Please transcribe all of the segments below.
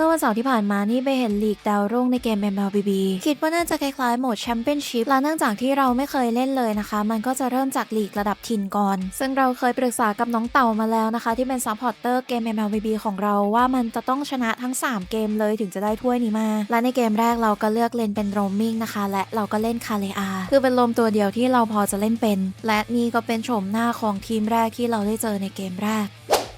มื่อวันเสาร์ที่ผ่านมานี่ไปเห็นลีกดาวรุ่งในเกม MLBB คิดว่าน่าจะคล้ายๆโหมดแชมเปี้ยนชิพและเนื่องจากที่เราไม่เคยเล่นเลยนะคะ มันก็จะเริ่มจากลีกระดับถิ่นก่อน ซึ่งเราเคยปรึกษากับน้องเต่ามาแล้วนะคะ ที่เป็นซัพพอร์ตเตอร์เกม MLBB ของเราว่ามันจะต้องชนะทั้ง 3 เกมเลยถึงจะได้ถ้วยนี้มา และในเกมแรกเราก็เลือกเล่นเป็นโรมมิงนะคะ และเราก็เล่นคาเลอาคือเป็นโรมตัวเดียวที่เราพอจะเล่นเป็น และนี่ก็เป็นโฉมหน้าของทีมแรกที่เราได้เจอในเกมแรก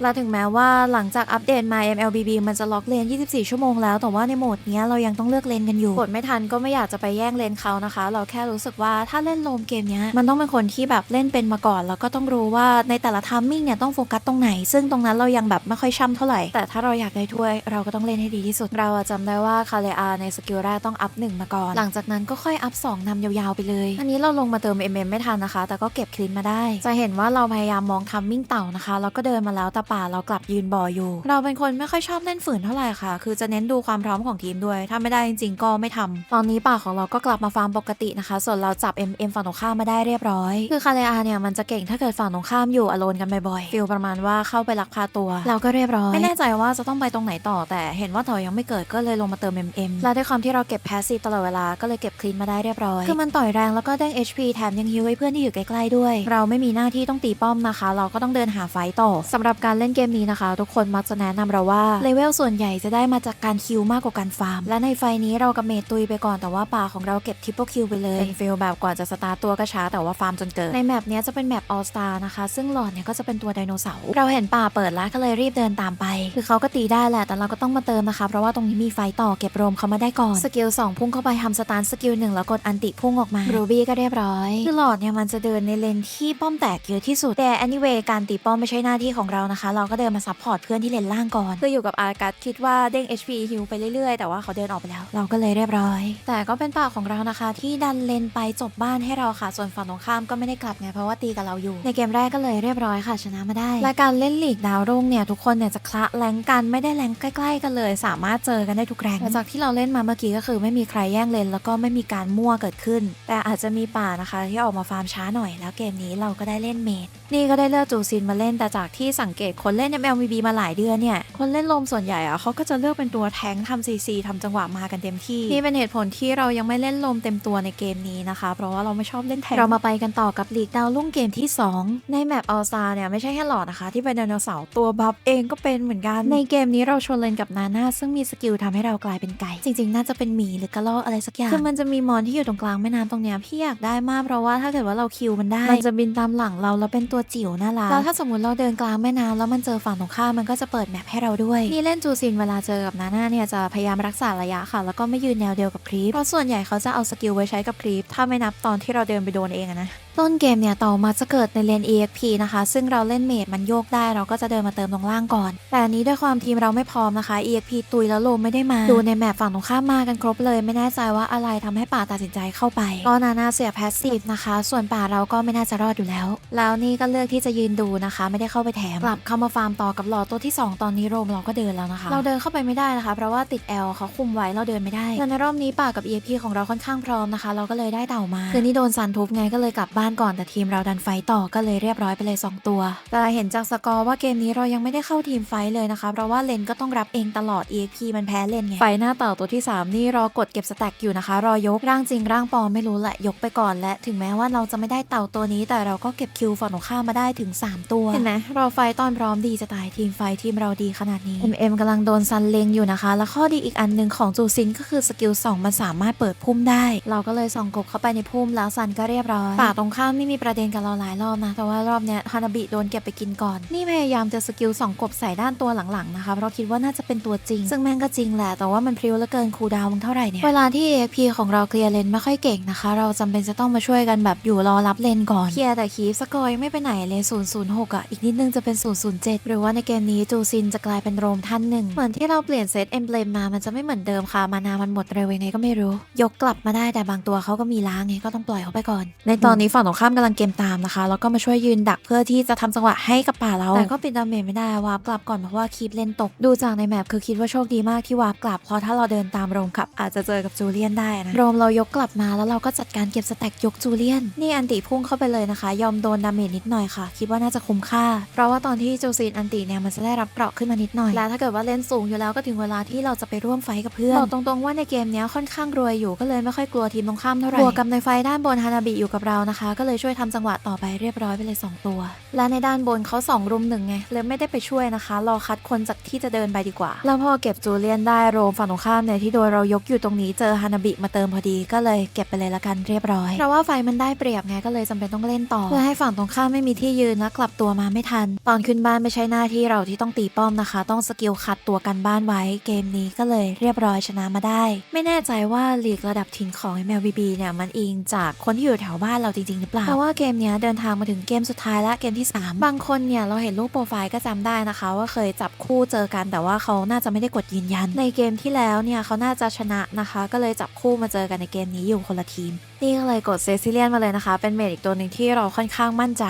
และถึงแม้ว่าหลังจากอัปเดตมา MLBB มันจะล็อกเลน 24 ชั่วโมงแล้ว แต่ว่าในโหมดนี้เรายังต้องเลือกเลนกันอยู่ กดไม่ทันก็ไม่อยากจะไปแย่งเลนเขานะคะ เราแค่รู้สึกว่าถ้าเล่นโลมเกมนี้มันต้องเป็นคนที่แบบเล่นเป็นมาก่อน แล้วก็ต้องรู้ว่าในแต่ละทัมมิ่งเนี่ยต้องโฟกัสตรงไหน ซึ่งตรงนั้นเรายังแบบไม่ค่อยช่ำเท่าไหร่ แต่ถ้าเราอยากได้ถ้วยเราก็ต้องเล่นให้ดีที่สุด เราอะจำได้ว่าคาเลอาในสกิลแรกต้องอัพหนึ่งมาก่อน หลังจากนั้นก็ค่อยอัพสองนำยาวๆไปเลย อันนี้เราลงมาเติม MM ไม่ทันนะคะ แต่ก็เก็บคลินมาได้ จะเห็นว่าเราพยายามมองทัมมิ่งเต่านะคะแล้วก็เดินมาแล้วแต่ป่าเรากลับยืนบ่ออยู่ เราเป็นคนไม่ค่อยชอบเล่นฝืนเท่าไหร่ค่ะ คือจะเน้นดูความพร้อมของทีมด้วย ถ้าไม่ได้จริงๆก็ไม่ทำตอนนี้ป่าของเราก็กลับมาฟาร์มปกตินะคะ ส่วนเราจับ MM ฝั่งตรงข้ามมาได้เรียบร้อย คือคาเลอาเนี่ยมันจะเก่งถ้าเกิดฝั่งตรงข้ามอยู่อโลนกันบ่อยๆฟีลประมาณว่าเข้าไปลักพาตัว เราก็เรียบร้อย ไม่แน่ใจว่าจะต้องไปตรงไหนต่อ แต่เห็นว่าต่อยังไม่เกิดก็เลยลงมาเติม MM และด้วยความที่เราเก็บแพสซีฟตลอดเวลาก็เลยเก็บคลีนมาได้เรียบร้อยคือมันต่อยแรงแล้วก็ได้ HP แถมยังฮิวให้เพื่อนที่อยู่ใกล้ๆด้วย เราไม่มีหน้าที่ต้องตีป้อมนะคะ เราก็ต้องเดินหาไฟต์ต่อสำหรับการเล่นเกมนี้นะคะ ทุกคนมักจะแนะนำเราว่าเลเวลส่วนใหญ่จะได้มาจากการคิวมากกว่าการฟาร์ม และในไฟล์นี้เรากับเมทตุยไปก่อนแต่ว่าป่าของเราเก็บทริปเปิลคิวไปเลยเป็นฟีลแบบกว่าจะสตาร์ทตัวก็ช้าแต่ว่าฟาร์มจนเกิดในแมปเนี้ยจะเป็นแมปออสตานะคะ ซึ่งหลอดเนี่ยก็จะเป็นตัวไดโนเสาร์เราเห็นป่าเปิดแล้วก็เลยรีบเดินตามไป คือเขาก็ตีได้แหละแต่เราก็ต้องมาเติมนะคะ เพราะว่าตรงนี้มีไฟต่อเก็บโรมเขามาได้ก่อนสกิล2พุ่งเข้าไปทำสตาร์ทสกิลหนึ่งแล้วกดอันติพุ่งออกมารูบี้ก็เรียบร้อยคือหลอดเนี่ยมันจะเดินในเลนที่ป้อมแตกเยอะที่สุดแต่ anyway การตีป้อมไม่ใช่หน้าที่ของเรานะคะเราก็เดินมาซัพพอร์ตเพื่อนที่เลนล่างก่อนคืออยู่กับอากัสคิดว่าเด้ง HP ฮิวไปเรื่อยๆ แต่ว่าเขาเดินออกไปแล้ว เราก็เลยเรียบร้อย แต่ก็เป็นป่ากของเรานะคะ ที่ดันเลนไปจบบ้านให้เราค่ะ ส่วนฝั่งตรงข้ามก็ไม่ได้กลับไงเพราะว่าตีกับเราอยู่ ในเกมแรกก็เลยเรียบร้อยค่ะชนะมาได้และการเล่นลีกดาวรุ่งเนี่ยทุกคนเนี่ยจะคละแรงกันไม่ได้แรงใกล้ๆ กันเลย สามารถเจอกันได้ทุกแรงหลังจากที่เราเล่นมาเมื่อกี้ก็คือไม่มีใครแย่งเลนแล้วก็ไม่มีการมั่วเกิดขึ้น แต่อาจจะมีป่านะคะ ที่ออกมาฟาร์มช้าหน่อยแล้วเกมนี้เราก็ได้เล่นเมดนี่ก็ได้เลือกจูซินมาเล่นแต่จากที่สังเกตคนเล่น MLBB มาหลายเดือนเนี่ย คนเล่นลมส่วนใหญ่อะเขาก็จะเลือกเป็นตัวแทงค์ทำซีซีทำจังหวะมากันเต็มที่ นี่เป็นเหตุผลที่เรายังไม่เล่นลมเต็มตัวในเกมนี้นะคะ เพราะว่าเราไม่ชอบเล่นแทงค์เรามาไปกันต่อกับลีกดาวลุ่งเกมที่ 2 ในแมปออลซาเนี่ยไม่ใช่แค่หลอดนะคะ ที่เป็นไดโนเสาร์ตัวบัฟเองก็เป็นเหมือนกัน ในเกมนี้เราชวนเล่นกับนาน่าซึ่งมีสกิลทำให้เรากลายเป็นไก่ จริง ๆ น่าจะเป็นหมีหรือกระรอกอะไรสักอย่างคือมันจะมีมอนที่อยู่ตรงกลางแม่น้ำตรงเนี้ยพี่อยากได้มากเพราะว่าถ้าเกิดว่าเราคิวมันได้ มันจะบินตามหลังเราแล้วเป็นตัวจิ๋วน่ารักแล้วถ้าสมมติเราเดินกลางแม่น้ำแล้วมันเจอฝั่งตรงข้ามมันก็จะเปิดแมปให้เราด้วย นี่เล่นจูซินเวลาเจอกับนาน่าเนี่ยจะพยายามรักษาระยะค่ะ แล้วก็ไม่ยืนแนวเดียวกับครีปเพราะส่วนใหญ่เขาจะเอาสกิลไว้ใช้กับครีปถ้าไม่นับตอนที่เราเดินไปโดนเองนะต้นเกมเนี่ยต่อมาจะเกิดในเลน EXP นะคะ ซึ่งเราเล่นเมดมันโยกได้เราก็จะเดินมาเติมตรงล่างก่อน แต่อันนี้ด้วยความทีมเราไม่พร้อมนะคะ EXP ตุยแล้วโลมไม่ได้มา ดูในแมปฝั่งตรงข้ามมากันครบเลย ไม่แน่ใจว่าอะไรทำให้ป่าตัดสินใจเข้าไป ก็นานาเสียแพสซีฟนะคะ ส่วนป่าเราก็ไม่น่าจะรอดอยู่แล้ว แล้วนี่ก็เลือกที่จะยืนดูนะคะ ไม่ได้เข้าไปแถมกลับเข้ามาฟาร์มต่อกับหลอดตัวที่ 2 ตอนนี้โรมเราก็เดินแล้วนะคะ เราเดินเข้าไปไม่ได้นะคะ เพราะว่าติดแอลเขาคุมไว้เราเดินไม่ได้แต่ในรอบนี้ป่ากับ EXP ของเราค่อนข้างพร้อมนะคะ เราก็เลยได้เต่ามาคือนี่โดนซันทุบไงก็เลยกลับบ้านก่อนแต่ทีมเราดันไฟต์ต่อก็เลยเรียบร้อยไปเลย 2 ตัว แต่เห็นจากสกอร์ว่าเกมนี้เรายังไม่ได้เข้าทีมไฟต์เลยนะคะ เพราะว่าเลนก็ต้องรับเองตลอด EXP มันแพ้เลนไง ไฟหน้าเต่าตัวที่ 3 นี่รอกดเก็บสแต็กอยู่นะคะ รอยกร่างจริงร่างปลอมไม่รู้แหละยกไปก่อนและถึงแม้ว่าเราจะไม่ได้เต่าตัวนี้ แต่เราก็เก็บคิวฝั่งตรงข้ามมาได้ถึง 3 ตัวเห็นไหมรอไฟตอนพร้อมดีจะตายทีมไฟทีมเราดีขนาดนี้ MM กำลังโดนซันเลงอยู่นะคะ และข้อดีอีกอันหนึ่งของจูซินก็คือสกิล2มันสามารถเปิดพุ่มได้ เราก็เลยส่องกบเข้าไปในพุ่มแล้วซันก็เรียบร้อยป่าตรงข้ามนี่มีประเด็นกับเราหลายรอบนะ แต่ว่ารอบเนี้ยฮานาบิโดนเก็บไปกินก่อน นี่พยายามจะสกิลสองกบใส่ด้านตัวหลังๆนะคะเพราะคิดว่าน่าจะเป็นตัวจริง ซึ่งแม่งก็จริงแหละ แต่ว่ามันพริ้วเหลือเกินคูดาวมึงเท่าไหร่เนี่ย เวลาที่ AFP ของเราเคลียร์เลนไม่ค่อยเก่งนะคะ เราจำเป็นจะต้องมาช่วยกันแบบอยู่รอรับเลนก่อน เคลียร์แต่คีฟสกอร์ยังไม่ไปไหนเลย006อะ อีกนิดนึงจะเป็น 007 หรือว่าในเกมนี้จูซินจะกลายเป็นโรมท่านหนึ่ง เหมือนที่เราเปลี่ยนเซตเอ็มเบลมมา มันจะไม่เหมือนเดิมค่ะ มานามันหมดเร็วยังไงก็ไม่รู้ ยกกลับมาได้แต่บางตัวเขาก็มีล้างไงก็ต้องปล่อยเขาไปก่อน ในตอนนี้ฝั่งฝั่งตรงข้ามกำลังเกมตามนะคะ แล้วก็มาช่วยยืนดักเพื่อที่จะทำจังหวะให้กับป่าเราแต่ก็ปิดดาเมจไม่ได้วาร์ปกลับก่อนเพราะว่าคีบเล่นตก ดูจากในแมปคือคิดว่าโชคดีมากที่วาร์ปกลับเพราะถ้าเราเดินตามโรมขับ อาจจะเจอกับจูเลียนได้นะโรมเรายกกลับมาแล้วเราก็จัดการเก็บสแต็กยกจูเลียน นี่อันติพุ่งเข้าไปเลยนะคะ ยอมโดนดาเมจนิดหน่อยค่ะ คิดว่าน่าจะคุ้มค่า เพราะว่าตอนที่จูซีนอันติเนี่ยมันจะได้รับเกราะขึ้นมานิดหน่อยและถ้าเกิดว่าเล่นสูงอยู่แล้วก็ถึงเวลาที่เราจะไปร่วมไฟท์กับเพื่อนบอกตรงๆว่าในเกมเนี้ยค่อนข้างรวยอยู่ก็เลยไม่ค่อยกลัวทีมตรงข้ามเท่าไหร่บวกกับในไฟด้านบนฮานาบิอยู่กับเรานะคะก็เลยช่วยทำจังหวะต่อไปเรียบร้อยไปเลย 2 ตัว และในด้านบนเขา2รุมหนึ่งไงเลยไม่ได้ไปช่วยนะคะ รอคัดคนจากที่จะเดินไปดีกว่า แล้วพอเก็บจูเลียนได้โรมฝั่งตรงข้ามเนี่ยที่โดนเรายกอยู่ตรงนี้เจอฮานาบิมาเติมพอดีก็เลยเก็บไปเลยละกันเรียบร้อยเพราะว่าไฟมันได้เปรียบไงก็เลยจำเป็นต้องเล่นต่อเพื่อให้ฝั่งตรงข้ามไม่มีที่ยืนและกลับตัวมาไม่ทัน ตอนขึ้นบ้านไม่ใช่หน้าที่เราที่ต้องตีป้อมนะคะ ต้องสกิลคัดตัวกันบ้านไว้ เกมนี้ก็เลยเรียบร้อยชนะมาได้ ไม่แน่ใจว่าลีกระดับถิ่นของ MLBB เนี่ยมันอิงจากคนที่อยู่แถวบ้านเราจริงหรือเปล่า เพราะว่าเกมเนี้ยเดินทางมาถึงเกมสุดท้ายและเกมที่ 3 บางคนเนี่ยเราเห็นรูปโปรไฟล์ก็จำได้นะคะ ว่าเคยจับคู่เจอกัน แต่ว่าเขาน่าจะไม่ได้กดยืนยัน ในเกมที่แล้วเนี่ยเขาน่าจะชนะนะคะ ก็เลยจับคู่มาเจอกันในเกมนี้อยู่คนละทีมนี่ก็เลยกดเซซิเลียนมาเลยนะคะ เป็นเมดอีกตัวหนึ่งที่เราค่อนข้างมั่นใจ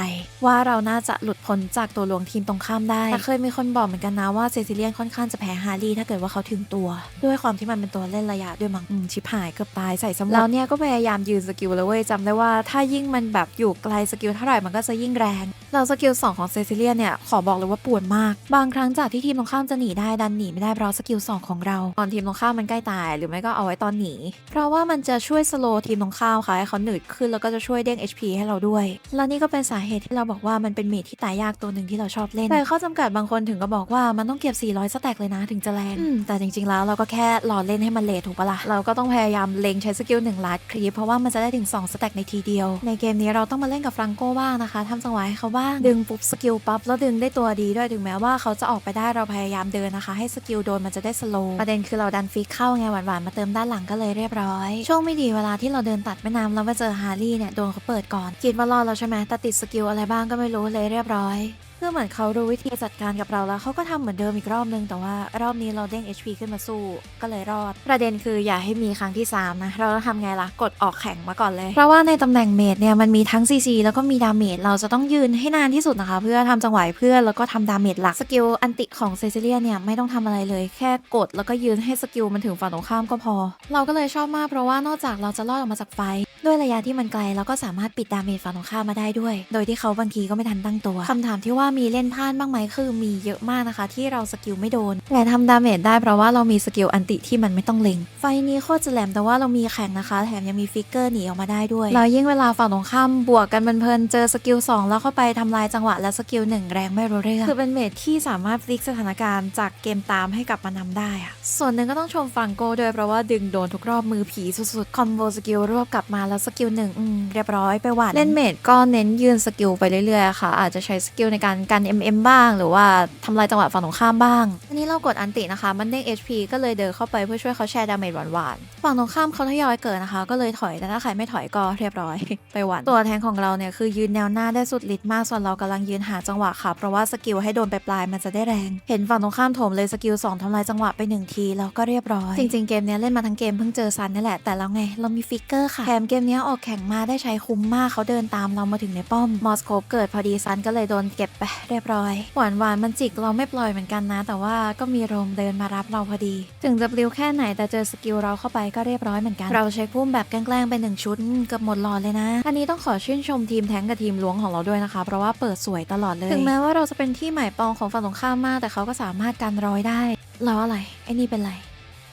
ว่าเราน่าจะหลุดพ้นจากตัวหลวงทีมตรงข้ามได้แต่เคยมีคนบอกเหมือนกันนะว่าเซซิเลียนค่อนข้างจะแพ้ฮาร์รี่ถ้าเกิดว่าเขาถึงตัว ด้วยความที่มันเป็นตัวเล่นระยะด้วยมั้งอืมชิบหายเกือบตายใส่สมองแล้วเนี่ยก็พยายามยืนสกิลเลยเว้ยจำได้ว่าถ้ายิ่งมันแบบอยู่ไกลสกิลเท่าไหร่มันก็จะยิ่งแรงเราสกิล2ของเซซิเลียนเนี่ยขอบอกเลยว่าปวดมาก บางครั้งจากที่ทีมตรงข้ามจะหนีได้ดันหนีไม่ได้เพราะสกิล2ของเรา ตอนทีมตรงข้ามมันใกล้ตายหรือไม่ก็เอาไว้ตอนหนีเพราะว่ามันจะช่วยสโลว์ทีมตรงข้ามค่ะให้เขาหนืดขึ้นแล้วก็จะช่วยเด้ง HP ให้เราด้วย และนี่ก็เป็นสาเหตุที่เราบอกว่ามันเป็นเมทที่ตายยากตัวหนึ่งที่เราชอบเล่นแต่ข้อจำกัดบางคนถึงก็บอกว่ามันต้องเก็บ 400 สแต็กเลยนะถึงจะแรงอืมแต่จริงๆแล้วเราก็แค่หล่อเล่นให้มันเลทถูกปะละ่ะเราก็ต้องพยายามเล็งใช้สกิล1ลัดครีปเพราะว่ามันจะได้ถึง2สแต็กในทีเดียวในเกมนี้เราต้องมาเล่นกับฟรังโก้บ้างนะคะทำจังหวะให้เขาบ้าง ดึงปุ๊บสกิลปั๊บแล้วดึงได้ตัวดีด้วยถึงแม้ว่าเขาจะออกไปได้เราพยายามเดินนะคะ ให้สกิลโดนมันจะได้สโลว์ประเด็นคือเราดันฟิกเข้าไงหวานๆมาเติมด้านหลังก็เลยเรียบร้อยโชคไม่ดีเวลาที่เราเดินตัดแม่น้ำแล้วมาเจอฮาร์รี่เนี่ยโดนเขาเปิดก่อนคิดว่ารอดแล้วใช่ไหมแต่ติดสกิลอะไรบ้างก็ไม่รู้เลยเรียบร้อย เพื่อเหมือนเขารู้วิธีจัดการกับเราแล้วเขาก็ทำเหมือนเดิมอีกรอบนึง แต่ว่ารอบนี้เราเด้ง HP ขึ้นมาสู้ก็เลยรอด ประเด็นคืออย่าให้มีครั้งที่ 3 นะ เราต้องทำไงล่ะ กดออกแข่งมาก่อนเลย เพราะว่าในตำแหน่งเมดเนี่ยมันมีทั้ง CC แล้วก็มีดาเมจเราจะต้องยืนให้นานที่สุดนะคะ เพื่อทำจังหวะเพื่อนแล้วก็ทำดาเมจหลักสกิลอันติของเซซิเลียเนี่ยไม่ต้องทำอะไรเลย แค่กดแล้วก็ยืนให้สกิลมันถึงฝั่งตรงข้ามก็พอ เราก็เลยชอบมากเพราะว่านอกจากเราจะรอดออกมาจากไฟด้วยระยะที่มันไกลเราก็สามารถปิดดาเมจฝั่งตรงข้ามมาได้ด้วย โดยที่เขาบางทีก็ไม่ทันตั้งตัวคำถามที่ว่ามีเล่นพลาดบ้างไหมคือมีเยอะมากนะคะ ที่เราสกิลไม่โดนแต่ทำดาเมจได้เพราะว่าเรามีสกิลอันติที่มันไม่ต้องเล็ง ไฟนี้โคตรจะแหลมแต่ว่าเรามีแข่งนะคะ แถมยังมีฟิกเกอร์หนีออกมาได้ด้วยแล้วยิ่งเวลาฝั่งตรงข้ามบวกกันเพลินเจอสกิล2แล้วเข้าไปทำลายจังหวะและสกิล1แรงไม่รู้เรื่องคือเป็นเมจที่สามารถพลิกสถานการณ์จากเกมตามให้กลับมานำได้อะส่วนหนึ่งก็ต้องชมฟังโกด้วยเพราะว่าดึงโดนทุกรอบมือผีสุดๆคอมโบสกิลรวบกลับมาแล้วสกิลหนึ่งเรียบร้อยไปหวานเล่นเมจก็เน้นยืนสกิลไปเรื่อยๆค่ะ อาจจะใช้สกิลในการกัน MM บ้าง หรือว่าทำลายจังหวะฝั่งตรงข้ามบ้างอันนี้เรากดอันตินะคะ มันเด้ง HP ก็เลยเดินเข้าไปเพื่อช่วยเขาแชร์ดาเมจหวานๆฝั่งตรงข้ามเขาทยอยเกิดนะคะ ก็เลยถอยแต่ถ้าใครไม่ถอยก็เรียบร้อย ไปหวานตัวแทงของเราเนี่ยคือยืนแนวหน้าได้สุดฤทธิ์มากส่วนเรากำลังยืนหาจังหวะค่ะ เพราะว่าสกิลให้โดนไปปลายๆมันจะได้แรง เห็นฝั่งตรงข้ามโถมเลยสกิล2ทำลายจังหวะไปหนึ่งทีแล้วก็เรียบร้อย จริงๆเกมเนี้ยเล่นมาทั้งเกมเพิ่งเจอซันนี่แหละแต่แล้วไงเรามีฟิกเกอร์ค่ะแถมเกมเนี้ยออกแข่งมาได้ใช้คุ้มมากเขาเดินตามเรามาถึงในป้อม มอสโคปเกิดพอดีซันก็เลยโดนเก็บไปเรียบร้อย หวานหวานมันจิกเราไม่ปล่อยเหมือนกันนะ แต่ว่าก็มีโรมเดินมารับเราพอดี ถึงจะปลิวแค่ไหนแต่เจอสกิลเราเข้าไปก็เรียบร้อยเหมือนกัน เราใช้พุ่มแบบแกล้งๆไปหนึ่งชุดเกือบหมดหลอดเลยนะ อันนี้ต้องขอชื่นชมทีมแทงกับทีมล้วงของเราด้วยนะคะ เพราะว่าเปิดสวยตลอดเลย ถึงแม้ว่าเราจะเป็นที่หมายปองของฝั่งตรงข้ามมาก แต่เขาก็สามารถกันร้อยได้แล้วอะไรไอ้นี่เป็นไร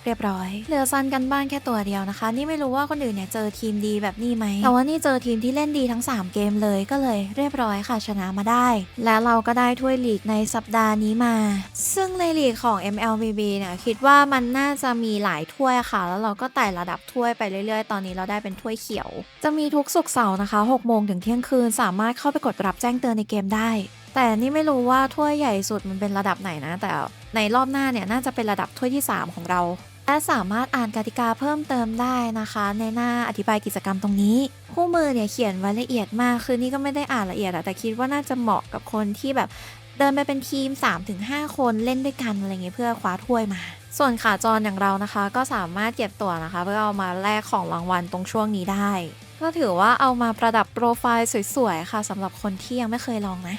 เรียบร้อย เหลือซันกันบ้านแค่ตัวเดียวนะคะ นี่ไม่รู้ว่าคนอื่นเนี่ยเจอทีมดีแบบนี้ไหมแต่ว่านี่เจอทีมที่เล่นดีทั้ง 3 เกมเลยก็เลยเรียบร้อยค่ะชนะมาได้ และเราก็ได้ถ้วยลีกในสัปดาห์นี้มา ซึ่งในลีกของ MLBB เนี่ยคิดว่ามันน่าจะมีหลายถ้วยค่ะ แล้วเราก็ไต่ระดับถ้วยไปเรื่อยๆ ตอนนี้เราได้เป็นถ้วยเขียว จะมีทุกศุกร์เสาร์นะคะ6โมงถึงเที่ยงคืน สามารถเข้าไปกดรับแจ้งเตือนในเกมได้ แต่นี่ไม่รู้ว่าถ้วยใหญ่สุดมันเป็นระดับไหนนะ แต่ในรอบหน้าเนี่ยน่าจะเป็นระดับถ้วยที่ 3 ของเรา และสามารถอ่านกติกาเพิ่มเติมได้นะคะ ในหน้าอธิบายกิจกรรมตรงนี้คู่มือเนี่ยเขียนไว้ละเอียดมาก คือนี่ก็ไม่ได้อ่านละเอียดอะแต่คิดว่าน่าจะเหมาะกับคนที่แบบเดินไปเป็นทีม 3-5 คนเล่นด้วยกันอะไรเงี้ยเพื่อคว้าถ้วยมา ส่วนขาจรอย่างเรานะคะ ก็สามารถเก็บตั๋วนะคะ เพื่อเอามาแลกของรางวัลตรงช่วงนี้ได้ ก็ถือว่าเอามาประดับโปรไฟล์สวยๆค่ะสำหรับคนที่ยังไม่เคยลองนะ